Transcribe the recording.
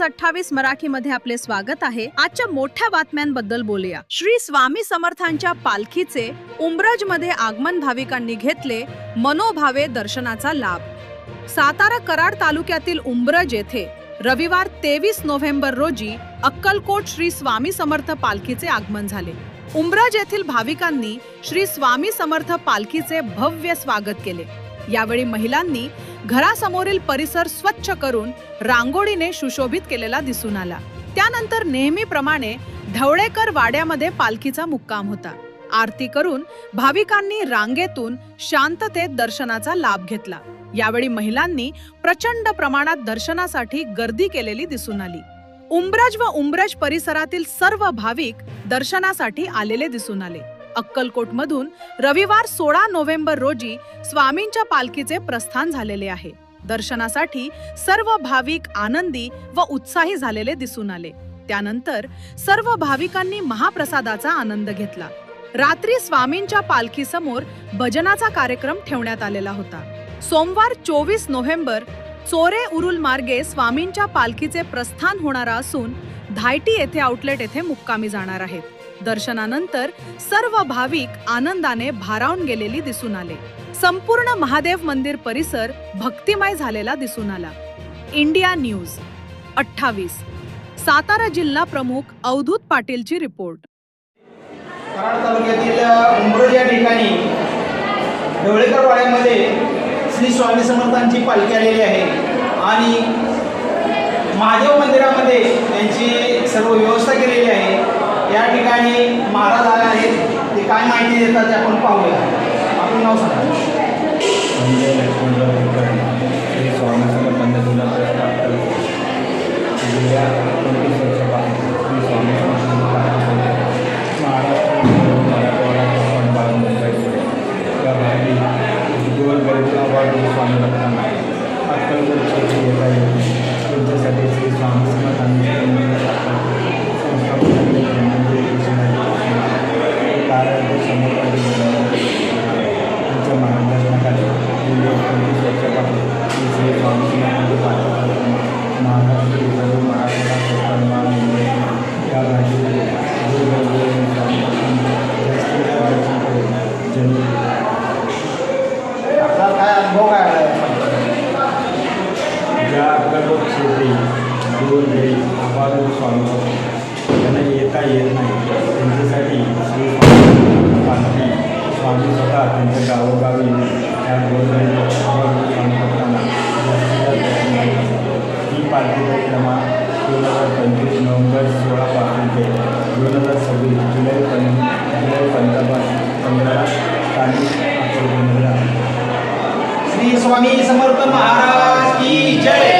News अठ्ठावीस मराठी मध्ये आपले स्वागत आहे. आजच्या मोठ्या बातम्यांबद्दल बोलूया. श्री स्वामी समर्थांच्या पालखीचे उमरजमध्ये आगमन भाविकांनी घेतले मनोभावे दर्शनाचा लाभ. सातारा कराड तालुक्यातील उमरज येथे रविवार तेवीस नोव्हेंबर रोजी अक्कलकोट श्री स्वामी समर्थ पालखीचे आगमन झाले. उंब्रज येथील भाविकांनी श्री स्वामी समर्थ पालखीचे भव्य स्वागत केले. यावेळी महिलांनी घरासमोरील परिसर स्वच्छ करून रांगोळीने सुशोभित केलेला दिसून आला. त्यानंतर नेहमीप्रमाणे ढवळेकर वाड्यामध्ये पालखीचा मुक्काम होता. आरती करून भाविकांनी रांगेतून शांततेत दर्शनाचा लाभ घेतला. यावेळी महिलांनी प्रचंड प्रमाणात दर्शनासाठी गर्दी केलेली दिसून आली. उंब्रज व उंब्रज परिसरातील सर्व भाविक दर्शनासाठी आलेले दिसून आले. अक्कलकोटमधून रविवार सोळा नोव्हेंबर रोजी स्वामींच्या पालखीचे प्रस्थान झालेले आहे. दर्शनासाठी सर्व भाविक आनंदी व उत्साही झालेले दिसून आले. त्यानंतर सर्व भाविकांनी महाप्रसादाचा आनंद घेतला. रात्री स्वामींच्या पालखीसमोर भजनाचा कार्यक्रम ठेवण्यात आलेला होता. सोमवार चोवीस नोव्हेंबर चोरे उरुल मार्गे स्वामींच्या पालखीचे प्रस्थान होणार असून धायटी येथे आउटलेट येथे मुक्कामी जाणार आहेत. दर्शनानंतर सर्व भाविक आनंदाने भारावून गेलेली दिसून आले. संपूर्ण महादेव मंदिर परिसर भक्तिमय झालेला दिसून आला. इंडिया न्यूज अठ्ठावीस. सातारा जिल्हा प्रमुख अवधूत पाटीलची रिपोर्ट. कराड तालुक्यातील उंबरोज या ठिकाणी ढवळेकर वाड्यामध्ये श्री स्वामी समर्थांची पालखी आलेली आहे. आणि महादेव मंदिरामध्ये त्यांची सर्व व्यवस्था केलेली आहे. या ठिकाणी महाराज आले आहेत. ते काय माहिती देतात ते आपण पाहूया. आपण नाव सांगा. संजय लक्ष्मणराव कुलकर्णी श्री स्वामी समर्थांच्या जिल्हा प्रस्ताव गेल्या पंचवीस वर्षापासून श्री स्वामी स्वामी भक्तांना अक्कलकोट येता श्री स्वामी समर्थांनी गुरु स्वामी त्यांना येता येत नाही त्यांच्यासाठी श्री स्वामी स्वामी स्वतः त्यांच्या गावोगावी त्या स्वामी भक्तांना ही पालखी परिक्रमा दोन हजार पंचवीस नोव्हेंबर सोळापासून ते दोन हजार सव्वीस जुलै पं जुलै पंधरा पंधरा स्थानिक आहे श्री स्वामी समर्थ महाराज की जय।